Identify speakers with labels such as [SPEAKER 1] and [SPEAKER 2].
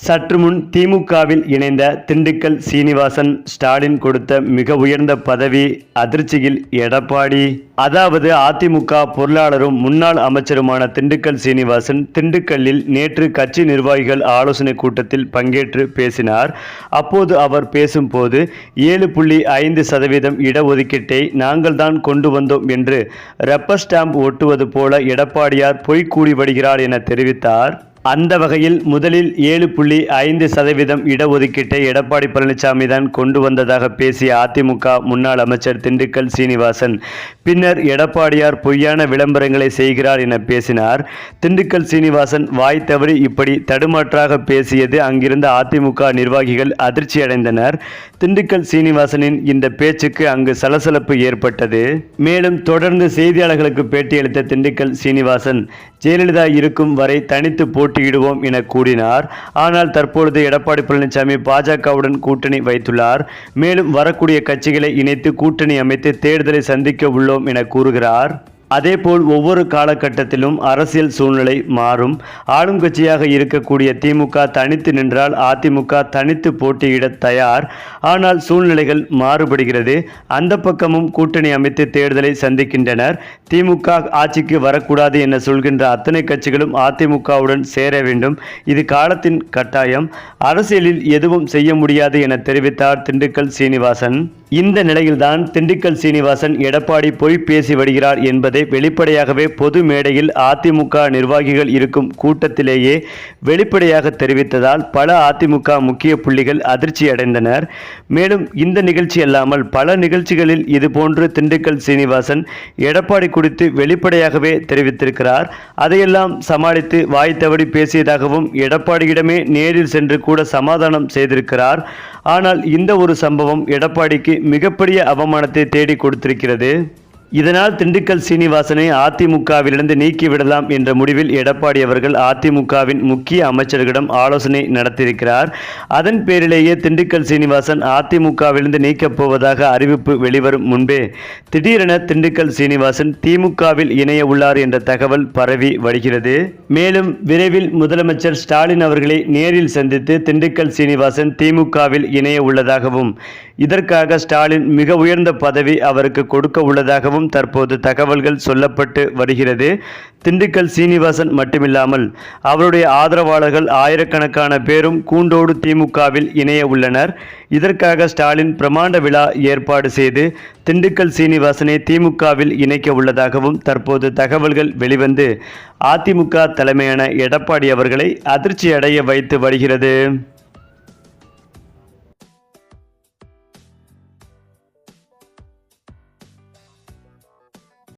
[SPEAKER 1] சற்று முன் திமுகவில் இணைந்த திண்டுக்கல் சீனிவாசன் ஸ்டாலின் கொடுத்த மிக உயர்ந்த பதவி அதிர்ச்சியில் எடப்பாடி. அதாவது அதிமுக பொருளாளரும் முன்னாள் அமைச்சருமான திண்டுக்கல் சீனிவாசன் திண்டுக்கல்லில் நேற்று கட்சி நிர்வாகிகள் ஆலோசனை கூட்டத்தில் பங்கேற்று பேசினார். அப்போது அவர் பேசும்போது ஏழு புள்ளி ஐந்து சதவீதம் இடஒதுக்கீட்டை நாங்கள் தான் கொண்டு வந்தோம் என்று ரப்பர் ஸ்டாம்ப் ஒட்டுவது போல எடப்பாடியார் பொய்க்கூடி வருகிறார் என தெரிவித்தார். அந்த வகையில் முதலில் ஏழு புள்ளி ஐந்து சதவீதம் இடஒதுக்கீட்டை எடப்பாடி பழனிசாமி தான் கொண்டு வந்ததாக பேசிய அதிமுக முன்னாள் அமைச்சர் திண்டுக்கல் சீனிவாசன். பின்னர் எடப்பாடியார் பொய்யான விளம்பரங்களை செய்கிறார் என பேசினார். திண்டுக்கல் சீனிவாசன் வாய் தவறி இப்படி தடுமாற்றாக பேசியது அங்கிருந்த அதிமுக நிர்வாகிகள் அதிர்ச்சியடைந்தனர் திண்டுக்கல் சீனிவாசனின் இந்த பேச்சுக்கு அங்கு சலசலப்பு ஏற்பட்டது. மேலும் தொடர்ந்து செய்தியாளர்களுக்கு பேட்டியளித்த திண்டுக்கல் சீனிவாசன் ஜெயலலிதா இருக்கும் வரை தனித்து போட்டியிடுவோம் என கூறினார். ஆனால் தற்பொழுது எடப்பாடி பழனிசாமி பாஜகவுடன் கூட்டணி வைத்துள்ளார். மேலும் வரக்கூடிய கட்சிகளை இணைத்து கூட்டணி அமைத்து தேர்தலை சந்திக்க உள்ளோம் என கூறுகிறார். அதேபோல் ஒவ்வொரு காலகட்டத்திலும் அரசியல் சூழ்நிலை மாறும். ஆளும் கட்சியாக இருக்கக்கூடிய திமுக தனித்து நின்றால் அதிமுக தனித்து போட்டியிட தயார். ஆனால் சூழ்நிலைகள் மாறுபடுகிறது. அந்த பக்கமும் கூட்டணி அமைத்து தேர்தலை சந்திக்கின்றனர். திமுக ஆட்சிக்கு வரக்கூடாது என சொல்கின்ற அத்தனை கட்சிகளும் அதிமுகவுடன் சேர வேண்டும். இது காலத்தின் கட்டாயம். அரசியலில் எதுவும் செய்ய முடியாது என தெரிவித்தார் திண்டுக்கல் சீனிவாசன். இந்த நிலையில்தான் திண்டுக்கல் சீனிவாசன் எடப்பாடி பொய் பேசி வருகிறார் என்பதை வெளிப்படையாகவே பொது மேடையில் அதிமுக நிர்வாகிகள் இருக்கும் கூட்டத்திலேயே வெளிப்படையாக தெரிவித்ததால் பல அதிமுக முக்கிய புள்ளிகள் அதிர்ச்சி அடைந்தனர். மேலும் இந்த நிகழ்ச்சி அல்லாமல் பல நிகழ்ச்சிகளில் இதுபோன்று திண்டுக்கல் சீனிவாசன் எடப்பாடி குறித்து வெளிப்படையாகவே தெரிவித்திருக்கிறார். அதையெல்லாம் சமாளித்து வாய் தவறி பேசியதாகவும் எடப்பாடியிடமே நேரில் சென்று கூட சமாதானம் செய்திருக்கிறார். ஆனால் இந்த ஒரு சம்பவம் எடப்பாடிக்கு மிகப்பெரிய அவமானத்தை தேடி கொடுத்திருக்கிறது. இதனால் திண்டுக்கல் சீனிவாசனை அதிமுகவிலிருந்து நீக்கிவிடலாம் என்ற முடிவில் எடப்பாடி அவர்கள் அதிமுகவின் முக்கிய அமைச்சர்களிடம் ஆலோசனை நடத்தியிருக்கிறார். அதன் பேரிலேயே திண்டுக்கல் சீனிவாசன் அதிமுகவிலிருந்து நீக்கப் போவதாக அறிவிப்பு வெளிவரும் முன்பே திடீரென திண்டுக்கல் சீனிவாசன் திமுகவில் இணைய உள்ளார் என்ற தகவல் பரவி வருகிறது. மேலும் விரைவில் முதலமைச்சர் ஸ்டாலின் அவர்களை நேரில் சந்தித்து திண்டுக்கல் சீனிவாசன் திமுகவில் இணைய உள்ளதாகவும் இதற்காக ஸ்டாலின் மிக உயர்ந்த பதவி அவருக்கு கொடுக்க உள்ளதாகவும் தற்போது தகவல்கள் சொல்லப்பட்டு வருகிறது. திண்டுக்கல் சீனிவாசன் மட்டுமில்லாமல் அவருடைய ஆதரவாளர்கள் ஆயிரக்கணக்கான பேரும் கூண்டோடு திமுகவில் இணைய உள்ளனர். இதற்காக ஸ்டாலின் பிரமாண்ட விழா ஏற்பாடு செய்து திண்டுக்கல் சீனிவாசனை திமுகவில் இணைக்க உள்ளதாகவும் தற்போது தகவல்கள் வெளிவந்து அதிமுக தலைமையான எடப்பாடி அவர்களை அதிர்ச்சி அடைய வைத்து வருகிறது.